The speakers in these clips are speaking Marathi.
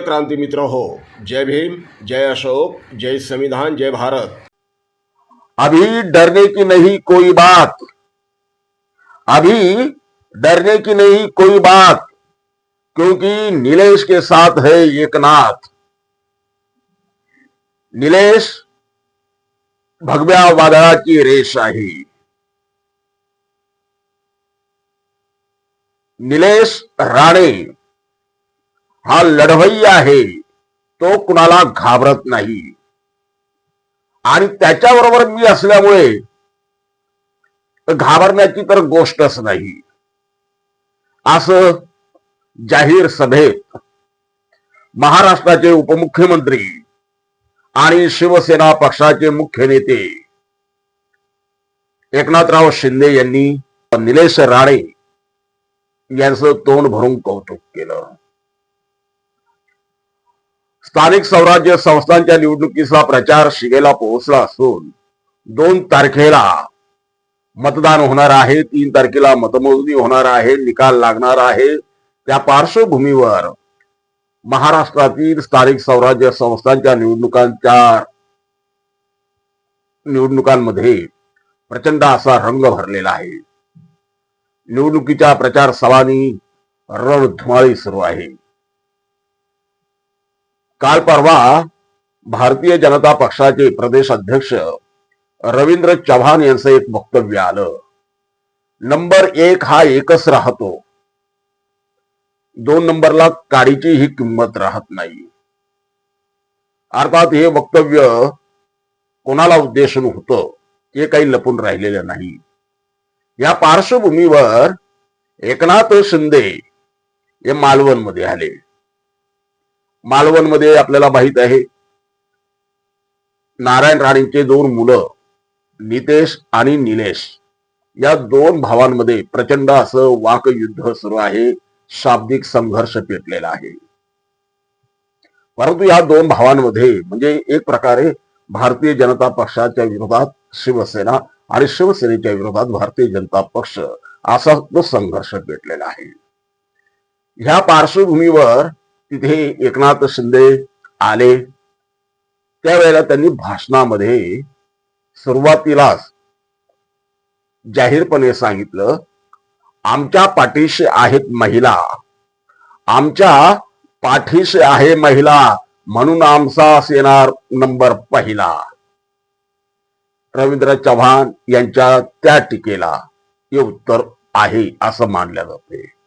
क्रांती मित्र हो, जय भीम, जय अशोक, जय संविधान, जय भारत। अभी डरने की नहीं कोई बात। अभी डरने की नहीं कोई बात, क्योंकि नीलेश के साथ है एकनाथ। निलेश, भगव्या वादळाची रेष आहे निलेश राणे हा लढवई आहे तो कुणाला घाबरत नाही. आणि त्याच्याबरोबर मी असल्यामुळे घाबरण्याची तर गोष्टच नाही. असं जाहीर सभेत महाराष्ट्राचे उपमुख्यमंत्री आणि शिवसेना पक्षाचे मुख्य नेते एकनाथराव शिंदे यांनी निलेश राणे यांचं तोंड भरून कौतुक केलं. स्थानिक स्वराज्य संस्थांच्या निवडणुकीचा प्रचार शिगेला पोहोचला असून दोन तारखेला मतदान होणार आहे तीन तारखेला मतमोजणी होणार आहे निकाल लागणार आहे. त्या पार्श्वभूमीवर महाराष्ट्रातील स्थानिक स्वराज्य संस्थांच्या निवडणुकांच्या निवडणुकांमध्ये प्रचंड असा रंग भरलेला आहे. निवडणुकीच्या प्रचार सभांनी रणधुमाळी सुरू आहे. काल परवा भारतीय जनता पक्षाचे प्रदेश अध्यक्ष रवींद्र चव्हाण यांचं एक वक्तव्य आलं. नंबर एक हा एकच राहतो. दोन नंबरला काडीची ही किंमत राहत नाही. अर्थात हे वक्तव्य कोणाला उद्देशून होतं हे काही लपून राहिलेलं नाही. या पार्श्वभूमीवर एकनाथ शिंदे हे मालवणमध्ये आले. मालवणमध्ये आपल्याला माहीत आहे. नारायण राणेंचे दोन मुलं नितेश आणि निलेश. या दोन भावांमध्ये प्रचंड असं वाक युद्ध सुरू आहे. शाब्दिक संघर्ष पेटलेला आहे. परंतु या दोन भावांमध्ये म्हणजे एक प्रकारे भारतीय जनता पक्षाच्या विरोधात शिवसेना आणि शिवसेनेच्या विरोधात भारतीय जनता पक्ष असा तो संघर्ष पेटलेला आहे. ह्या पार्श्वभूमीवर तिथे एकनाथ शिंदे आले. त्यावेळेला त्यांनी भाषणामध्ये सुरुवातीलाच जाहीरपणे सांगितलं आमच्या पाठीशी आहेत महिला. आमच्या पाठीशी आहे महिला. म्हणून आमचा येणार नंबर पहिला. रवींद्र चव्हाण यांच्या त्या टीकेला हे उत्तर आहे असं मानलं जाते.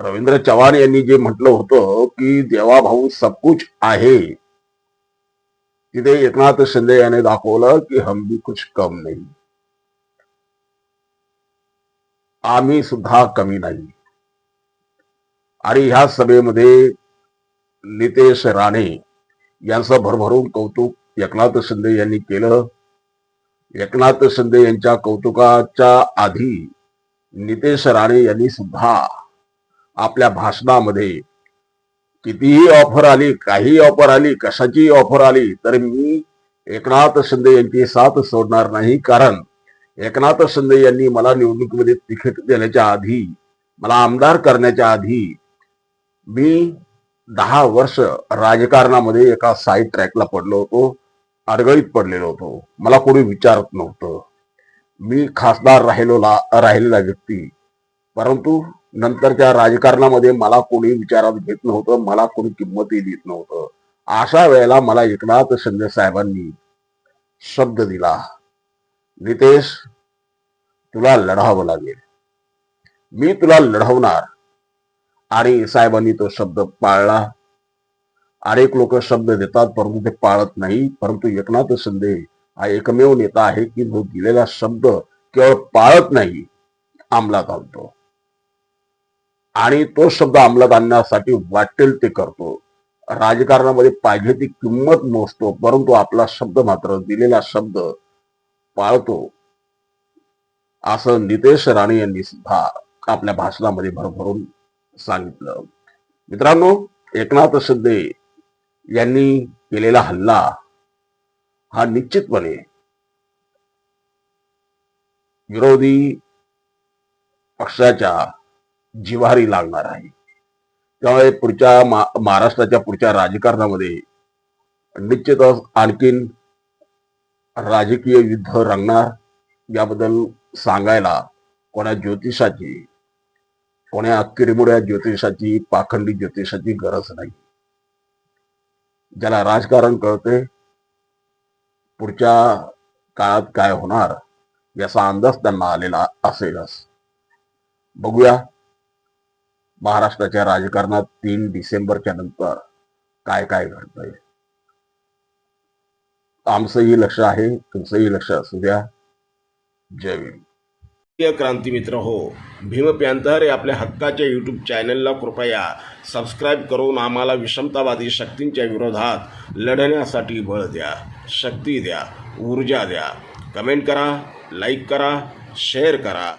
रवींद्र चव्हाण यांनी जे म्हटलं होतं की देवाभाऊ सबकुच आहे. तिथे एकनाथ शिंदे याने दाखवलं की हम भी कुछ कम नाही. आम्ही सुद्धा कमी नाही. आणि ह्या सभेमध्ये नितेश राणे यांचं भरभरून कौतुक एकनाथ शिंदे यांनी केलं. एकनाथ शिंदे यांच्या कौतुकाच्या आधी नितेश राणे यांनी सुद्धा आपल्या भाषणामध्ये. कितीही ऑफर आली काही ऑफर आली कशाची ऑफर आली तर मी एकनाथ शिंदे यांची साथ सोडणार नाही. कारण एकनाथ शिंदे यांनी मला निवडणुकीमध्ये तिकीट देण्याच्या आधी मला आमदार करण्याच्या आधी मी दहा वर्ष राजकारणामध्ये एका साईड ट्रॅकला पडलो होतो अडगळीत पडलेलो होतो. मला कोणी विचारत नव्हतं. मी खासदार राहिलो राहिलेला व्यक्ती. परंतु नंतरच्या राजकारणामध्ये मला कोणी विचारात घेत नव्हतं मला कोणी किंमतही देत नव्हतं. अशा वेळेला मला एकनाथ शिंदे साहेबांनी शब्द दिला नितेश तुला लढावं लागेल. मी तुला लढवणार. आणि साहेबांनी तो शब्द पाळला. अनेक लोक शब्द देतात परंतु ते पाळत नाही. परंतु एकनाथ शिंदे हा एकमेव नेता आहे की जो दिलेला शब्द केवळ पाळत नाही अंमलात आणतो. आणि तो शब्द अंमलात आणण्यासाठी वाटेल ते करतो. राजकारणामध्ये पाहिजे ती किंमत मोजतो परंतु आपला शब्द मात्र दिलेला शब्द पाळतो. असं नितेश राणे यांनी सुद्धा आपल्या भाषणामध्ये भरभरून सांगितलं. मित्रांनो एकनाथ शिंदे यांनी केलेला हल्ला हा निश्चितपणे विरोधी पक्षाच्या जिव्हारी लागणार आहे. त्यामुळे पुढच्या महाराष्ट्राच्या पुढच्या राजकारणामध्ये निश्चितच आणखीन राजकीय युद्ध रंगणार याबद्दल सांगायला कोणा ज्योतिषाची कोण्या किरमुड्या ज्योतिषाची पाखंडी ज्योतिषाची गरज नाही. ज्याला राजकारण कळते पुढच्या काळात काय होणार याचा अंदाज त्यांना आलेला असेलच. बघूया. महाराष्ट्राच्या राजकारणात तीन डिसेंबरच्या नंतर काय काय घडतंय? आमचंही लक्ष आहे तुमचंही लक्ष असू द्या. जय भीम. क्रांती मित्र हो भीम प्यांतर हे आपल्या हक्काच्या यूट्यूब चॅनलला कृपया सबस्क्राईब करून आम्हाला विषमतावादी शक्तींच्या विरोधात लढण्यासाठी बळ द्या शक्ती द्या ऊर्जा द्या. कमेंट करा लाईक करा शेअर करा.